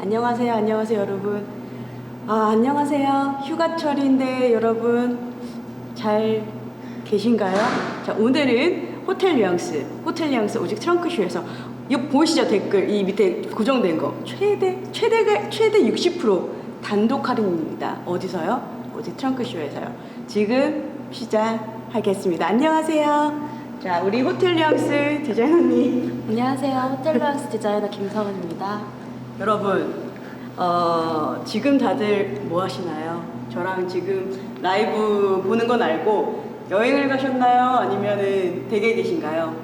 안녕하세요, 안녕하세요, 여러분. 아, 안녕하세요. 휴가철인데 여러분 잘 계신가요? 자, 오늘은 호텔 뉘앙스, 호텔 뉘앙스 오직 트렁크쇼에서 이거 보이시죠 댓글 이 밑에 고정된 거 최대 최대가 최대 60% 단독 할인입니다. 어디서요? 오직 트렁크쇼에서요. 지금 시작하겠습니다. 안녕하세요. 자, 우리 호텔 뉘앙스 디자이너님. 안녕하세요. 호텔방스 디자이너 김성은입니다. 여러분, 어, 지금 다들 뭐 하시나요? 저랑 지금 라이브 보는 건 알고 여행을 가셨나요? 아니면은 댁에 계신가요?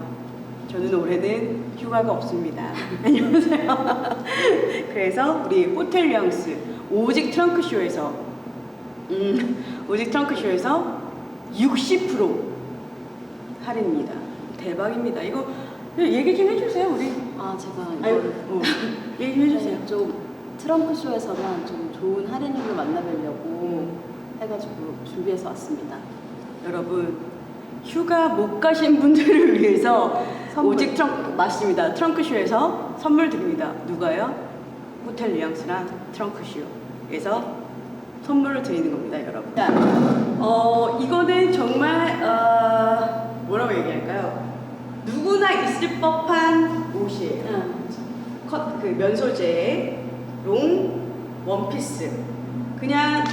저는 올해는 휴가가 없습니다. 안녕하세요. 그래서 우리 호텔 뉘앙스 오직 트렁크쇼에서 음, 오직 트렁크쇼에서 60% 할인입니다. 대박입니다. 이거 얘기 좀 해주세요, 우리. 아 제가 아유, 이거 어, 얘기 좀 해주세요. 네, 좀 트럼프 쇼에서만 좀 좋은 할인율을 만나뵈려고 해가지고 준비해서 왔습니다. 여러분 휴가 못 가신 분들을 위해서 선물. 오직 트렁크 맞습니다. 트렁크쇼에서 선물 드립니다. 누가요? 호텔 뉘앙스랑 트렁크쇼에서 선물을 드리는 겁니다, 여러분. 자, 어 이거는 정말 어? 누구나 있을 법한 옷이에요. 응. 컷, 그 면소재 롱 원피스 그냥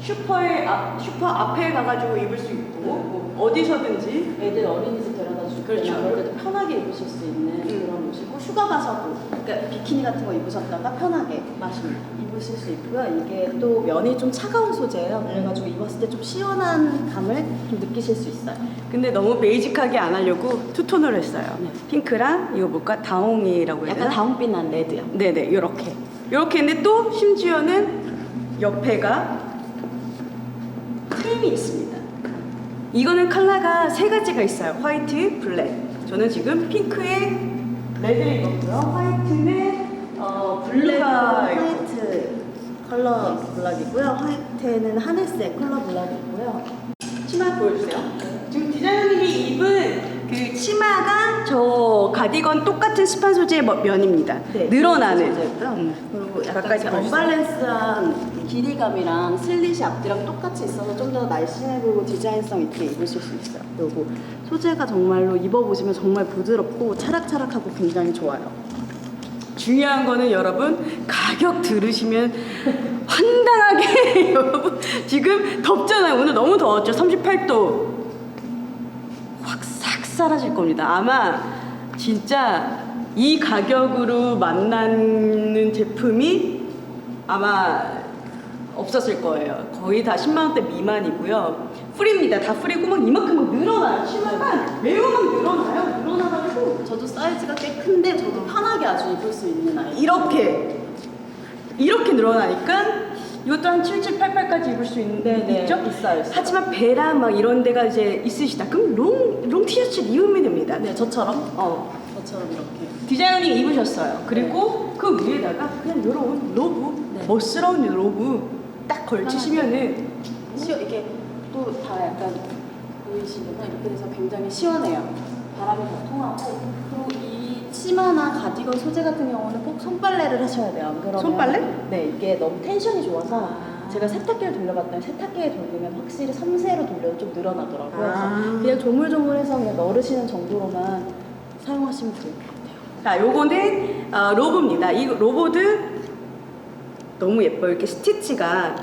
슈퍼에 앞, 슈퍼 앞에 가가지고 입을 수 있고 뭐 어디서든지 애들 어린이집 줄 그렇죠. 때도 편하게 입으실 수 있는 음. 그런 옷이고 휴가 가셔도 그러니까 비키니 같은 거 입으셨다가 편하게 맞습니다. 입으실 수 있고요. 이게 또 면이 좀 차가운 소재예요. 그래가지고 입었을 때 좀 시원한 감을 좀 느끼실 수 있어요. 근데 너무 베이직하게 안 하려고 투톤을 했어요. 네. 핑크랑 이거 뭘까 다홍이라고 해야 약간 되나? 다홍빛 난 레드요. 네네 이렇게 이렇게 했는데 또 심지어는 옆에가 트림이 있습니다. 이거는 컬러가 세 가지가 있어요. 화이트, 블랙. 저는 지금 핑크에 레드를 입었고요. 화이트는 어, 블루가. 화이트 컬러 블락이고요. 화이트는 하늘색 컬러 블락이고요. 치마 보여주세요. 지금 디자이너님이 입은 그 치마가 저 가디건 똑같은 스판 소재의 뭐- 면입니다. 늘어나는. 소재고요. 음. 그리고 약간 가까이서 보여주세요. 언밸런스한 길이감이랑 슬릿이 앞뒤랑 똑같이 있어서 좀 더 날씬해 보이고 디자인성 있게 입으실 수 있어요. 그리고 소재가 정말로 입어보시면 정말 부드럽고 차락차락하고 굉장히 좋아요. 중요한 거는 여러분 가격 들으시면 황당하게 여러분 지금 덥잖아요. 오늘 너무 더웠죠. 38도 확싹 사라질 겁니다. 아마 진짜 이 가격으로 만나는 제품이 아마 없었을 거예요. 거의 다 10만 원대 미만이고요. 프리입니다. 다 프리고 막 이만큼 막 늘어나요. 치마가 매우 막 늘어나요. 늘어나가지고 저도 사이즈가 꽤 큰데 저도 편하게 아주 입을 수 있는 아이. 이렇게 이렇게 늘어나니까 이것도 한 77, 88까지 입을 수 있는데 네, 있죠? 있어요, 있어요. 하지만 배랑 막 이런 데가 이제 있으시다. 그럼 롱, 롱 티셔츠를 입으면 됩니다. 네, 저처럼 어. 저처럼 이렇게. 디자이너님 입으셨어요. 그리고 그 위에다가 그냥 이런 로브, 네. 멋스러운 로브 딱 걸치시면은 시원 이게 또 다 약간 보이시면 이렇게 돼서 굉장히 시원해요. 바람이 잘 통하고 치마나 가디건 소재 같은 경우는 꼭 손빨래를 하셔야 돼요. 안 그러면 손빨래? 네 이게 너무 텐션이 좋아서 아. 제가 세탁기를 돌려봤더니 세탁기에 돌리면 확실히 섬세로 돌려도 좀 늘어나더라고요. 아. 그래서 그냥 조물조물해서 그냥 널으시는 정도로만 사용하시면 좋을 것 같아요. 자, 요거는 어, 로브입니다. 이 로보드 너무 예뻐요. 이렇게 스티치가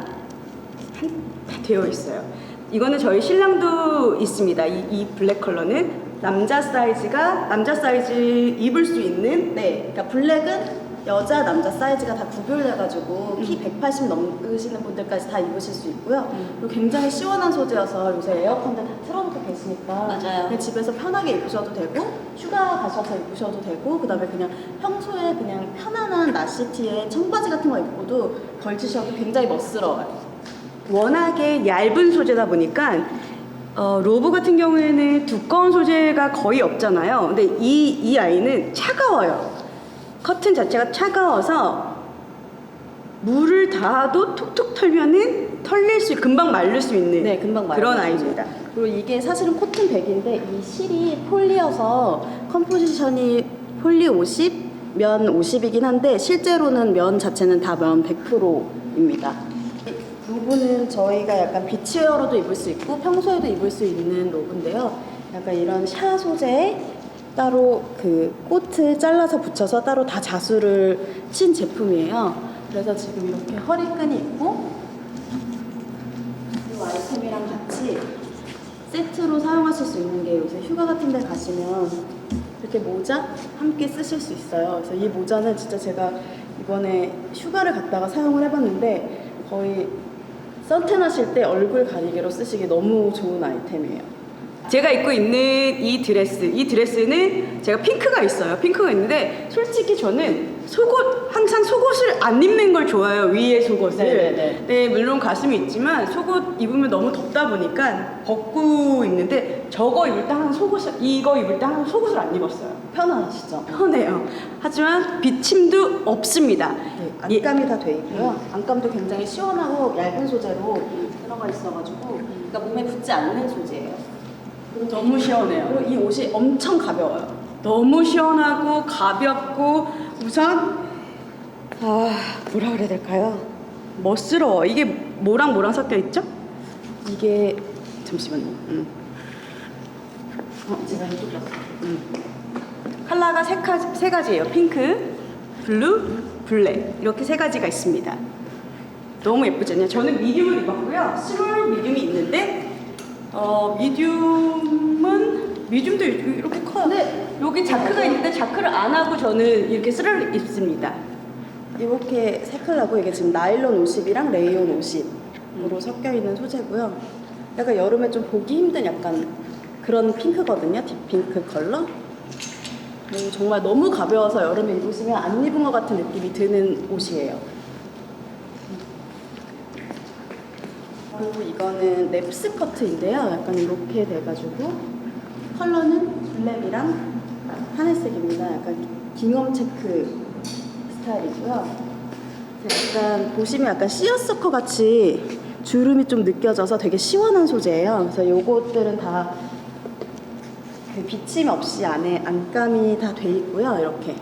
한, 다 되어 있어요. 이거는 저희 신랑도 있습니다. 이, 이 블랙 컬러는 남자 사이즈가 남자 사이즈 입을 수 있는 네, 그러니까 블랙은 여자 남자 사이즈가 다 구별돼가지고 키 180 넘으시는 분들까지 다 입으실 수 있고요. 음. 그리고 굉장히 시원한 소재여서 요새 에어컨도 다 틀어놓고 계시니까 맞아요. 그냥 집에서 편하게 입으셔도 되고 휴가 가셔서 입으셔도 되고 그다음에 그냥 평소에 그냥 편안한 나시티에 청바지 같은 거 입고도 걸치셔도 굉장히 멋스러워요. 워낙에 얇은 소재다 보니까 어, 로브 같은 경우에는 두꺼운 소재가 거의 없잖아요. 근데 이, 이 아이는 차가워요. 커튼 자체가 차가워서 물을 닿아도 툭툭 털면은 털릴 수, 금방 말릴 수 있는 네, 금방 그런 말려요. 아이입니다. 그리고 이게 사실은 코튼 백인데 이 실이 폴리여서 컴포지션이 폴리 50, 면 50이긴 한데 실제로는 면 자체는 다 면 100%입니다. 부분은 저희가 약간 비치웨어로도 입을 수 있고 평소에도 입을 수 있는 로브인데요. 약간 이런 샤 소재에 따로 그 코트 잘라서 붙여서 따로 다 자수를 친 제품이에요. 그래서 지금 이렇게 허리끈이 있고 이 아이템이랑 같이 세트로 사용하실 수 있는 게 요새 휴가 같은 데 가시면 이렇게 모자 함께 쓰실 수 있어요. 그래서 이 모자는 진짜 제가 이번에 휴가를 갔다가 사용을 해봤는데 거의 선탠 하실 때 얼굴 가리개로 쓰시기 너무 좋은 아이템이에요. 제가 입고 있는 이 드레스, 이 드레스는 제가 핑크가 있어요. 핑크가 있는데 솔직히 저는 속옷 항상 속옷을 안 입는 걸 좋아해요. 위에 속옷을. 네네네. 네, 물론 가슴이 있지만 속옷 입으면 너무 덥다 보니까 벗고 입는데 저거 입을 때 항상 속옷을 이거 입을 때 항상 속옷을 안 입었어요. 편안하시죠? 편해요. 하지만 비침도 없습니다. 네, 이- 안감이 다 돼 있고요. 안감도 굉장히 시원하고 얇은 소재로 들어가 있어가지고 그러니까 몸에 붙지 않는 소재예요. 너무 시원해요. 이 옷이 엄청 가벼워요. 너무 시원하고 가볍고 우선 아 뭐라 그래야 될까요? 멋스러워. 이게 뭐랑 뭐랑 섞여 있죠? 이게 잠시만요. 음. 어, 제가 이쪽 봤어요. 음. 컬러가 세, 가지, 세 가지예요. 핑크, 블루, 블랙 이렇게 세 가지가 있습니다. 너무 예쁘잖아요. 저는 미디움을 입었고요. 스몰 미디움이 있는데 어 미디움은 미디움도 이렇게 커요. 네. 여기 자크가 있는데 자크를 안 하고 저는 이렇게 스를 입습니다. 이렇게 세 컬러고 이게 지금 나일론 50이랑 레이온 50으로 섞여 있는 소재고요. 약간 여름에 좀 보기 힘든 약간 그런 핑크거든요. 딥핑크 컬러. 그리고 정말 너무 가벼워서 여름에 입으시면 안 입은 것 같은 느낌이 드는 옷이에요. 그리고 이거는 랩 스 커트인데요. 약간 이렇게 돼가지고 컬러는 블랙이랑 하늘색입니다. 약간 깅엄 체크 스타일이고요. 약간 보시면 약간 시어서커 같이 주름이 좀 느껴져서 되게 시원한 소재예요. 그래서 요것들은 다 그 비침 없이 안에 안감이 다 돼 있고요. 이렇게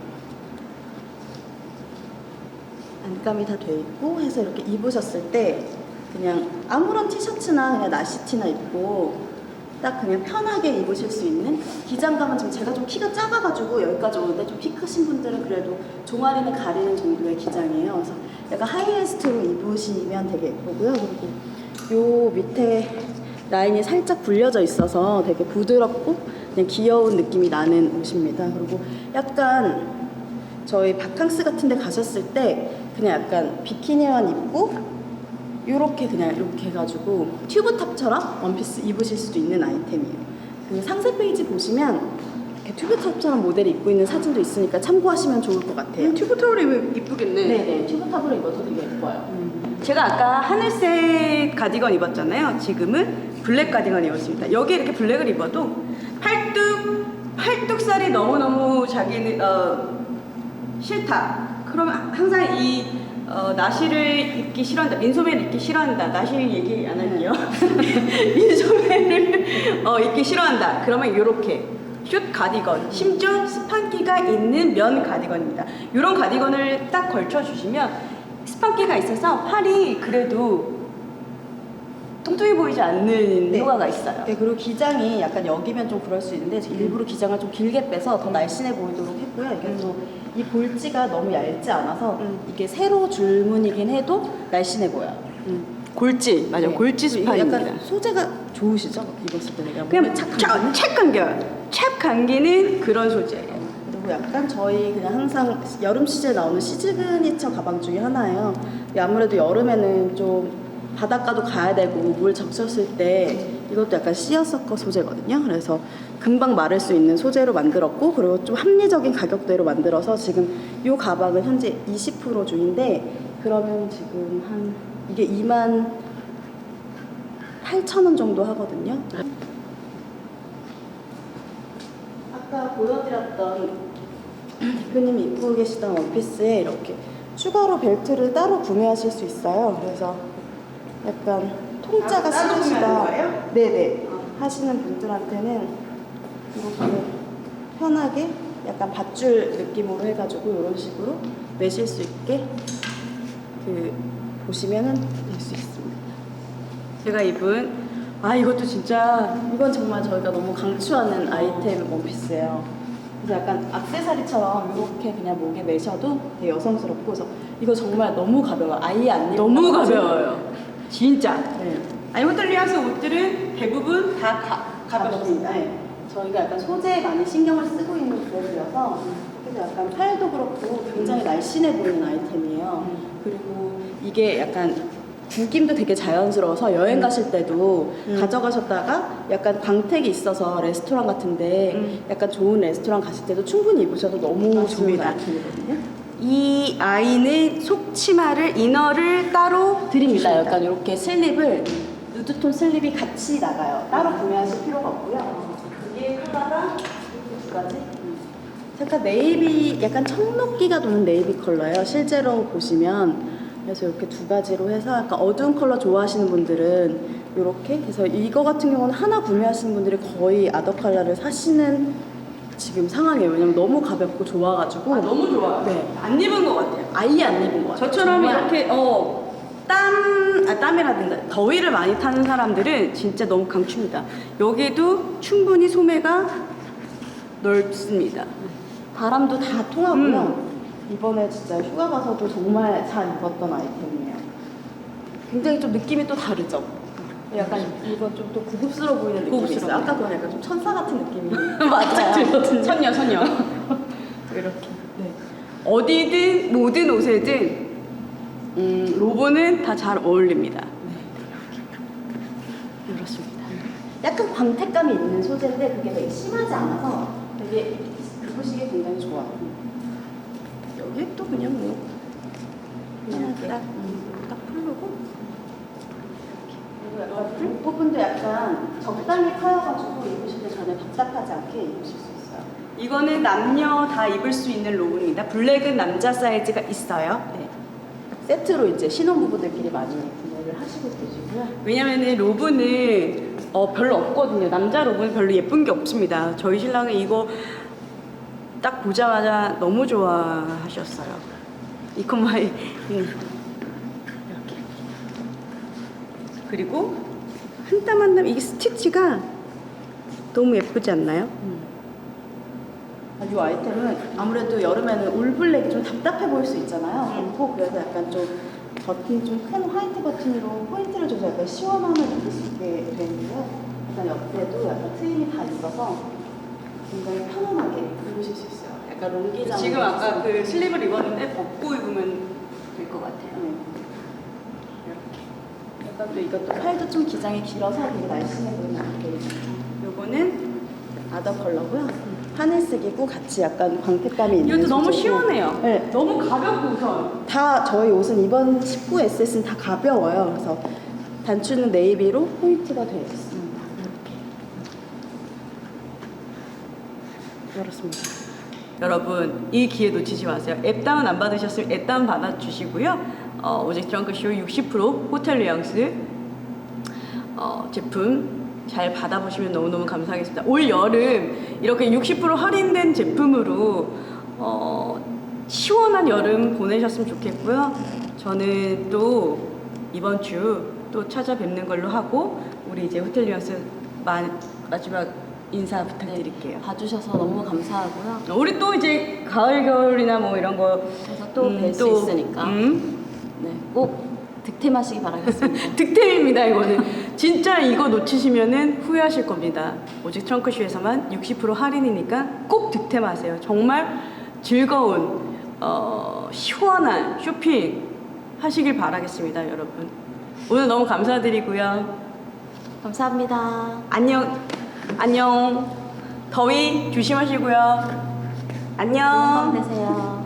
안감이 다 돼 있고 해서 이렇게 입으셨을 때 그냥 아무런 티셔츠나 그냥 나시티나 입고 딱 그냥 편하게 입으실 수 있는 기장감은 지금 제가 좀 키가 작아가지고 여기까지 오는데 좀 키 크신 분들은 그래도 종아리는 가리는 정도의 기장이에요. 그래서 약간 하이웨스트로 입으시면 되게 예쁘고요. 그리고 요 밑에 라인이 살짝 굴려져 있어서 되게 부드럽고 그냥 귀여운 느낌이 나는 옷입니다. 그리고 약간 저희 바캉스 같은 데 가셨을 때 그냥 약간 비키니만 입고 이렇게 그냥 이렇게 해가지고 튜브탑처럼 원피스 입으실 수도 있는 아이템이에요. 그 상세 페이지 보시면 이렇게 튜브탑처럼 모델이 입고 있는 사진도 있으니까 참고하시면 좋을 것 같아요. 음, 튜브 타올이 이쁘겠네. 네네, 튜브탑으로 입어도 되게 예뻐요. 제가 아까 하늘색 가디건 입었잖아요. 지금은 블랙 가디건 입었습니다. 여기 이렇게 블랙을 입어도 팔뚝 팔뚝살이 너무 너무 자기는 어, 싫다. 그러면 항상 이 어, 나시를 입기 싫어한다. 민소매를 입기 싫어한다. 나시 얘기 안 할게요. 민소매를 어, 입기 싫어한다. 그러면 이렇게 숏 가디건, 심지어 스판기가 있는 면 가디건입니다. 이런 가디건을 딱 걸쳐 주시면 스판기가 있어서 팔이 그래도 뚱뚱해 보이지 않는 네. 효과가 있어요. 네, 그리고 기장이 약간 여기면 좀 그럴 수 있는데 일부러 기장을 좀 길게 빼서 더 날씬해 보이도록 했고요. 이게 또 이 볼지가 너무 얇지 않아서 음. 이게 세로 줄무늬긴 해도 날씬해 보여요. 음. 골지 맞아 네. 골지 스판입니다. 약간 소재가 좋으시죠? 입었을 때 되게 그냥 착? 찹 감겨 찹 감기는 그런 소재예요. 그리고 약간 저희 그냥 항상 여름 시즌에 나오는 시그니처 가방 중에 하나예요. 아무래도 여름에는 좀 바닷가도 가야 되고 물 적셨을 때 이것도 약간 시어서커 소재거든요. 그래서 금방 마를 수 있는 소재로 만들었고 그리고 좀 합리적인 가격대로 만들어서 지금 이 가방은 현재 20% 중인데 그러면 지금 한 이게 2만 8천 원 정도 하거든요. 아까 보여드렸던 대표님이 입고 계시던 원피스에 이렇게 추가로 벨트를 따로 구매하실 수 있어요. 그래서 약간 통짜가 따로 구매하는 싫으시다. 거예요? 네네. 하시는 분들한테는 이렇게 편하게 약간 밧줄 느낌으로 해가지고 이런 식으로 매실 수 있게 그 보시면은 될 수 있습니다. 제가 입은 아 이것도 진짜 이건 정말 저희가 너무 강추하는 아이템 원피스예요. 그래서 약간 악세사리처럼 이렇게 그냥 목에 매셔도 되게 여성스럽고 그래서 이거 정말 너무 가벼워요. 아예 안 입는 너무. 가벼워요. 진짜. 네. 아니 호텔리아스 옷들은 대부분 다 가, 가볍습니다. 네. 저희가 약간 소재에 많이 신경을 쓰고 있는 브랜드여서 그래서 약간 팔도 그렇고 굉장히 날씬해 보이는 아이템이에요. 음. 그리고 이게 약간 굴김도 되게 자연스러워서 여행 가실 때도 음. 가져가셨다가 약간 광택이 있어서 레스토랑 같은데 음. 약간 좋은 레스토랑 가실 때도 충분히 입으셔도 너무 좋은. 아이템이거든요. 이 아이는 속치마를 이너를 따로 드립니다. 약간 이렇게 슬립을 누드톤 슬립이 같이 나가요. 따로 구매하실 필요가 없고요. 이게 컬러가 이렇게 두 가지. 약간 네이비, 약간 청록기가 도는 네이비 컬러예요. 실제로 보시면 그래서 이렇게 두 가지로 해서 약간 어두운 컬러 좋아하시는 분들은 이렇게 그래서 이거 같은 경우는 하나 구매하시는 분들이 거의 아더 컬러를 사시는 지금 상황이에요. 왜냐면 너무 가볍고 좋아가지고 아, 너무 좋아요. 네. 안 입은 것 같아요. 아예 안 입은 것 같아요. 저처럼 정말. 이렇게 어, 땀, 아, 땀이라든가 더위를 많이 타는 사람들은 진짜 너무 강추입니다. 여기도 충분히 소매가 넓습니다. 바람도 다 통하고요. 음. 이번에 진짜 휴가 가서도 정말 잘 입었던 아이템이에요. 굉장히 좀 느낌이 또 다르죠. 약간 이건 좀또 고급스러워 보이는 느낌이 있어요. 고급스러워요. 아까 그건 약간 좀 천사 같은 느낌이 맞아요. 들거든요. 선녀, 선녀. 이렇게. 네. 어디든 모든 옷에든 음, 로고는 다 잘 어울립니다. 그렇습니다. 약간 광택감이 있는 소재인데 그게 되게 심하지 않아서 되게 입으시기 굉장히 좋아요. 여기 또 그냥 뭐 그냥. 딱, 딱 풀르고 목 부분도 약간 적당히 커여가지고 입으실 때 전혀 답답하지 않게 입으실 수 있어요. 이거는 남녀 다 입을 수 있는 로고입니다. 블랙은 남자 사이즈가 있어요. 네. 세트로 이제 신혼부부들끼리 많이 구매를 하시고 계시고요. 왜냐면은 로브는 어, 별로 없거든요. 남자 로브는 별로 예쁜 게 없습니다. 저희 신랑은 이거 딱 보자마자 너무 좋아하셨어요. 이코마이 음. 이렇게 그리고 한 땀 한 땀 이게 스티치가 너무 예쁘지 않나요? 아, 이 아이템은 아무래도 여름에는 울블랙이 좀 답답해 보일 수 있잖아요. 그렇고 그래서 약간 좀 버튼 좀 큰 화이트 버튼으로 포인트를 줘서 약간 시원함을 느낄 수 있게 있고요. 약간 옆에도 약간 트임이 다 있어서 굉장히 편안하게 입으실 수 있어요. 약간 롱기장 지금 아까 그 슬립을 입었는데 벗고 입으면 될 것 같아요. 네. 약간 또 이것도 팔도 좀 기장이 길어서 되게 날씬해 보이는 아이템이죠. 요거는 아더 컬러고요. 하늘색이고 같이 약간 광택감이 있는 이것도 너무 소재고. 시원해요. 네. 너무 가볍고 우선. 다 저희 옷은 이번 19 SS는 다 가벼워요. 그래서 단추는 네이비로 포인트가 되어 있습니다. 이렇게. 그렇습니다. 여러분 이 기회 놓치지 마세요. 앱 다운 안 받으셨으면 앱 다운 받아주시고요. 어, 오직 드렁크쇼 60% 호텔 뉘앙스 어, 제품 잘 받아보시면 너무너무 감사하겠습니다. 올 여름 이렇게 60% 할인된 제품으로 어, 시원한 여름 보내셨으면 좋겠고요. 저는 또 이번 주 또 찾아뵙는 걸로 하고 우리 이제 호텔 뉘앙스 마, 마지막 인사 부탁드릴게요. 봐주셔서 너무 감사하고요. 우리 또 이제 가을 겨울이나 뭐 이런 거 그래서 또 음, 뵐수 또, 있으니까 음, 네, 꼭 득템하시기 바라겠습니다. 득템입니다 이거는. 진짜 이거 놓치시면은 후회하실 겁니다. 오직 트렁크쇼에서만 60% 할인이니까 꼭 득템하세요. 정말 즐거운 어, 시원한 쇼핑 하시길 바라겠습니다 여러분. 오늘 너무 감사드리고요. 감사합니다. 안녕 안녕. 더위 조심하시고요. 안녕. 안녕 되세요.